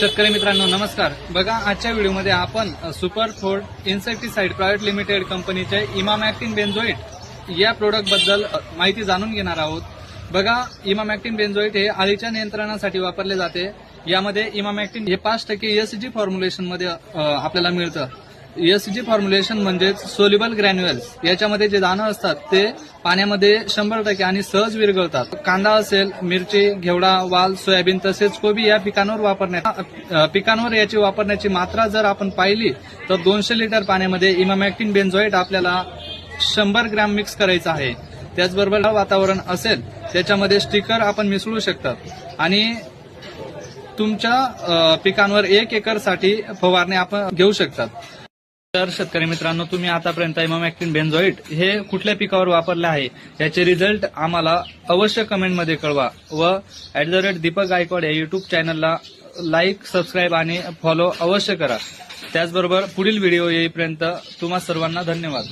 शेतकरी मित्रांनो नमस्कार. बघा आजच्या व्हिडिओमध्ये आपण super ford insecticide private limited कंपनीचे इमामॅक्टिन बेन्झोइट या प्रोडक्टबद्दल माहिती जाणून घेणार आहोत. बघा इमामॅक्टिन बेन्झोइट हे आळीच्या नियंत्रणासाठी वापरले जाते. यामध्ये इमामॅक्टिन हे पाच टक्के एसजी फॉर्म्युलेशनमध्ये आपल्याला मिळतं. एसजी फॉर्म्युलेशन म्हणजेच सोल्युबल ग्रॅन्युअल्स याच्यामध्ये जे दाणं असतात ते पाण्यामध्ये शंभर टक्के आणि सहज विरघळतात. कांदा असेल मिरची घेवडा वाल सोयाबीन तसेच कोबी या पिकांवर वापरण्यात पिकांवर याची वापरण्याची मात्रा जर आपण पाहिली तर दोनशे लिटर पाण्यामध्ये इमामॅक्टिन बेन्झोइट आपल्याला शंभर ग्रॅम मिक्स करायचं आहे. त्याचबरोबर वातावरण असेल त्याच्यामध्ये स्टिकर आपण मिसळू शकतात. आणि तुमच्या पिकांवर एक एकरसाठी फवारणी आपण घेऊ शकतात. तर शेतकरी मित्रांनो तुम्ही आतापर्यंत इमामॅक्टिन बेन्झॉईट हे कुठल्या पिकावर वापरले आहे याचे रिझल्ट आम्हाला अवश्य कमेंटमध्ये कळवा व at the rate Deepak Gaikwad या युट्यूब चॅनलला लाईक सबस्क्राईब आणि फॉलो अवश्य करा. त्याचबरोबर पुढील व्हिडिओ येईपर्यंत तुम्हा सर्वांना धन्यवाद.